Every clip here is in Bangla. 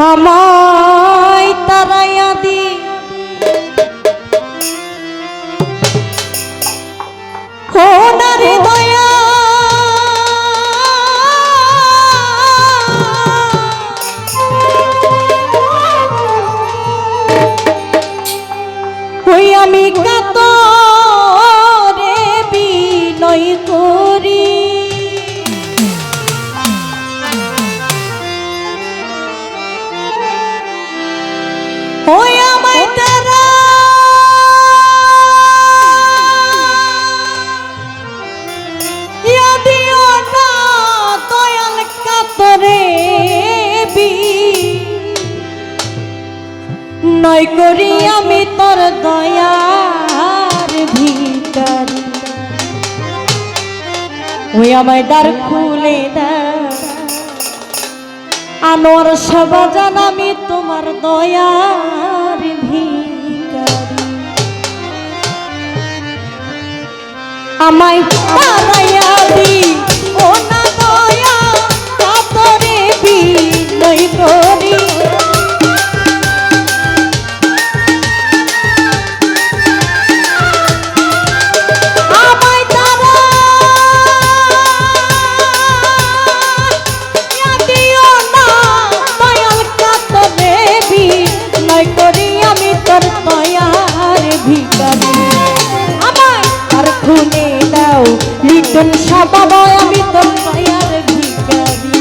আমায় তারাইয়া দি। নয় করি আমি তোর দয়ার ভিকারি ওই আমায় দ্বার খুলে আনোয়ার সবাজান, আমি তোমার দয়ার ভিকারি আমায় লিটন সাবাবা আমি তোর দয়ার ভিকারি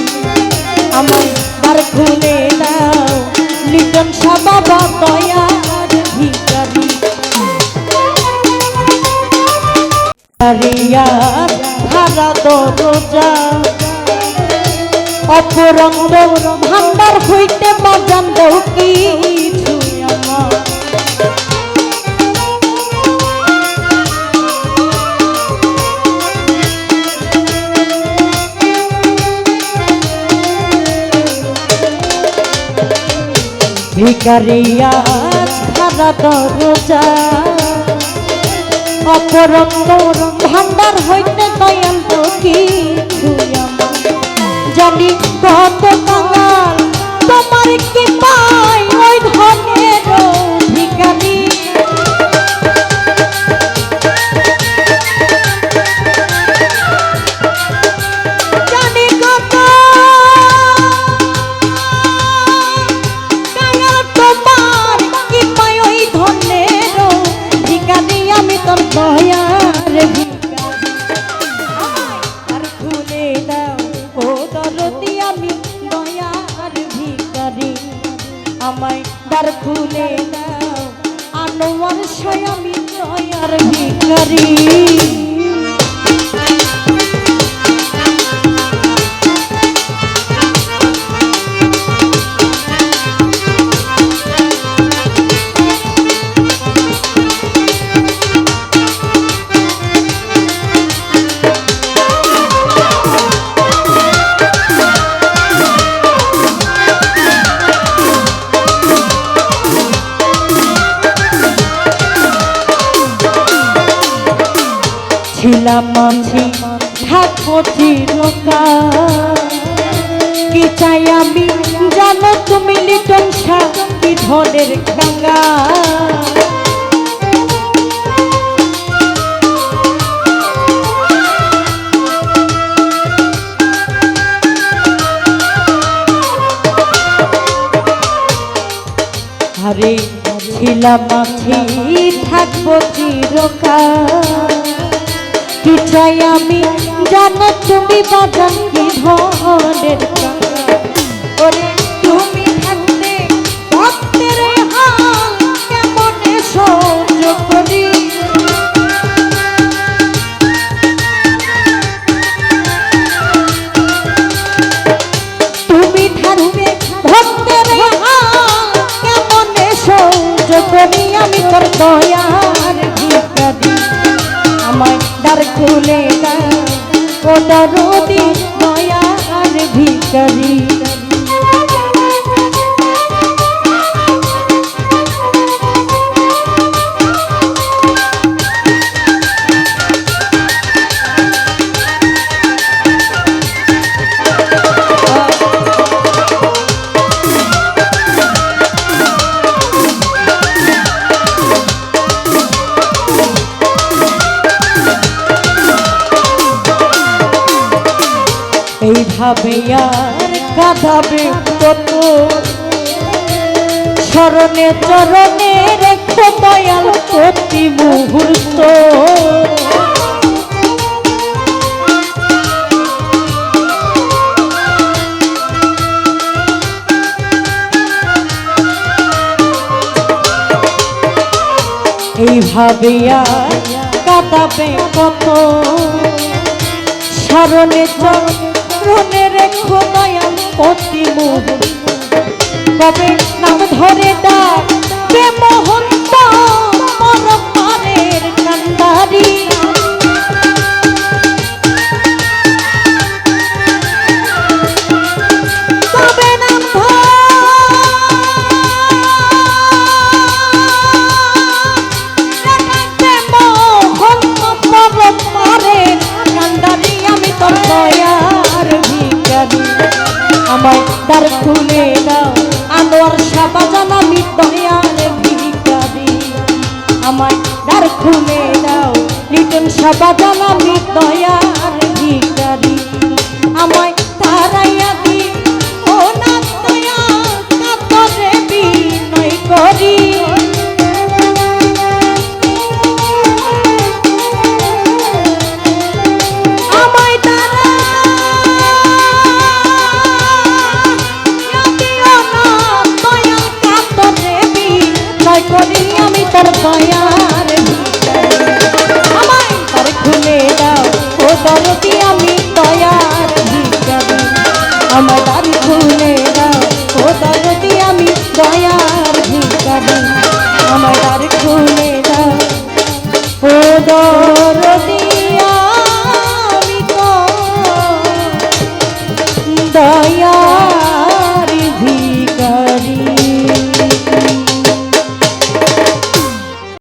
আমায় তার খুলে দাও লিটন সাবাবা দয়ার ভিকারি হারিয়ার হারা অপরঙ্গ ভান্ডার হইতে ভিকারিয়া সারা দরজা। অপরন্দর ভান্ডার হইতে দয়াল কি জানি কত কাঙাল তোমার কি পাই আমায় দ্বার খুলে দাও। আনোয়ার সয়ামি দয়ার ভিকারি ছিলাম মাঝি থাকব চিরকাল কি চাই আমি জানো তুমি লিটন শাহ, কি ধনের কাঙ্গা আরে ছিলাম মাঝি থাকব চিরকাল কি চাই আমি, জানো তুমি বাজান কি কাঙ্গা ওরে তুমি থাকতে ভক্তের হাল কেমনে সহ্য করি? তুমি থাকতে ভক্তের হাল কেমনে সহ্য করি? আমি তোর দয়ার ভিকারি আমায় দ্বার খুলে না দাও রোদি দরদি আর ভিকারি এইভাবে আর কাঁদাবে কত স্মরণে চরণে রেখো দয়াল প্রতি মুহূর্ত। এইভাবে আর কাঁদাবে কত স্মরণে চরণে রেখো আমায় তার খুলে দাও। আনোয়ার সাবাজান আমি দয়ার ভিকারি আমায় তার খুলে দাও। লিটন সাবাজান আমি দয়ার ভিখারি